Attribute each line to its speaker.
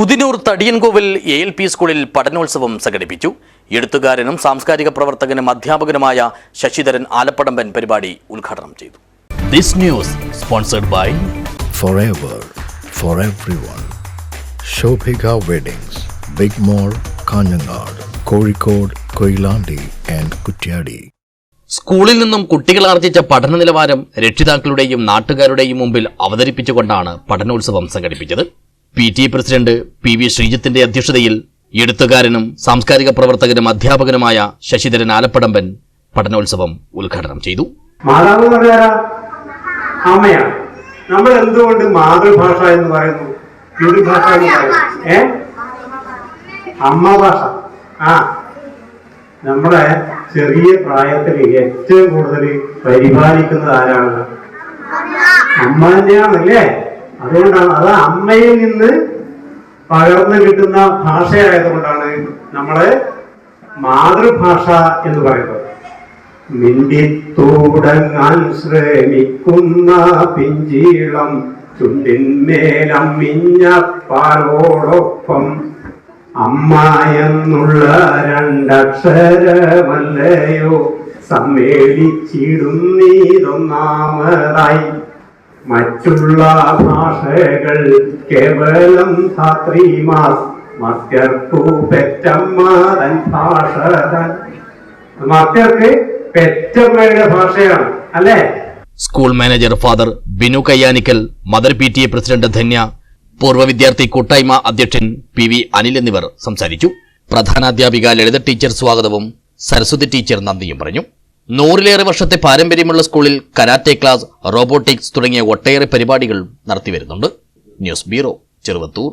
Speaker 1: Udinur Thadiyankovil A L P സ്കൂളിൽ പഠനോത്സവം സംഘടിപ്പിച്ചു. എഴുത്തുകാരനും സാംസ്കാരിക പ്രവർത്തകനും അധ്യാപകനുമായ ശശിധരൻ ആലപ്പടമ്പൻ പരിപാടി ഉദ്ഘാടനം ചെയ്തു. This news sponsored by
Speaker 2: forever for everyone. Shobhika Weddings, Big mall Kanhangad Kozhikode Koilandi and Kuttiadi
Speaker 1: സ്കൂളിൽ നിന്നും കുട്ടികൾ ആർജിച്ച പഠന നിലവാരം രക്ഷിതാക്കളുടെയും നാട്ടുകാരുടെയും മുമ്പിൽ അവതരിപ്പിച്ചുകൊണ്ടാണ് പഠനോത്സവം സംഘടിപ്പിച്ചത്. P T president P V ശ്രീജിത്തിന്റെ അധ്യക്ഷതയിൽ എഴുത്തുകാരനും സാംസ്കാരിക പ്രവർത്തകനും അധ്യാപകനുമായ ശശിധരൻ ആലപ്പടമ്പൻ പഠനോത്സവം ഉദ്ഘാടനം ചെയ്തു.
Speaker 3: മാതാവ് അമ്മയാണ് നമ്മൾ എന്തുകൊണ്ട് മാതൃഭാഷ എന്ന് പറയുന്നു? പിതൃഭാഷ എന്ന് അമ്മ ഭാഷ ആ. നമ്മളെ ചെറിയ പ്രായത്തിൽ ഏറ്റവും കൂടുതൽ പരിപാലിക്കുന്നത് ആരാണ്? അമ്മ തന്നെയാണല്ലേ? അതുകൊണ്ടാണ് അത് അമ്മയിൽ നിന്ന് പകർന്നു കിട്ടുന്ന ഭാഷയായതുകൊണ്ടാണ് നമ്മളെ മാതൃഭാഷ എന്ന് പറയുന്നത്. മിണ്ടിത്തൂടങ്ങാൻ ശ്രമിക്കുന്ന പിഞ്ചീളം ചുണ്ടിന്മേലമ്മിഞ്ഞ പാലോടൊപ്പം അമ്മ എന്നുള്ള രണ്ടക്ഷരമല്ലയോ സമ്മേളിച്ചിടുന്നീതൊന്നാമതായി മറ്റുള്ള ഭാഷകൾ കേവലം ഭാഷയാണ് അല്ലേ?
Speaker 1: School manager father Binu Kayyanickal mother P T A president Dhanya പൂർവ വിദ്യാർത്ഥി കൂട്ടായ്മ അധ്യക്ഷൻ പി വി അനിൽ എന്നിവർ സംസാരിച്ചു. പ്രധാനാധ്യാപിക ലളിത ടീച്ചർ സ്വാഗതവും സരസ്വതി ടീച്ചർ നന്ദിയും പറഞ്ഞു. നൂറിലേറെ വർഷത്തെ പാരമ്പര്യമുള്ള സ്കൂളിൽ കരാറ്റെ ക്ലാസ് റോബോട്ടിക്സ് തുടങ്ങിയ ഒട്ടേറെ പരിപാടികൾ നടത്തിവരുന്നുണ്ട്. News bureau Cheruvathur.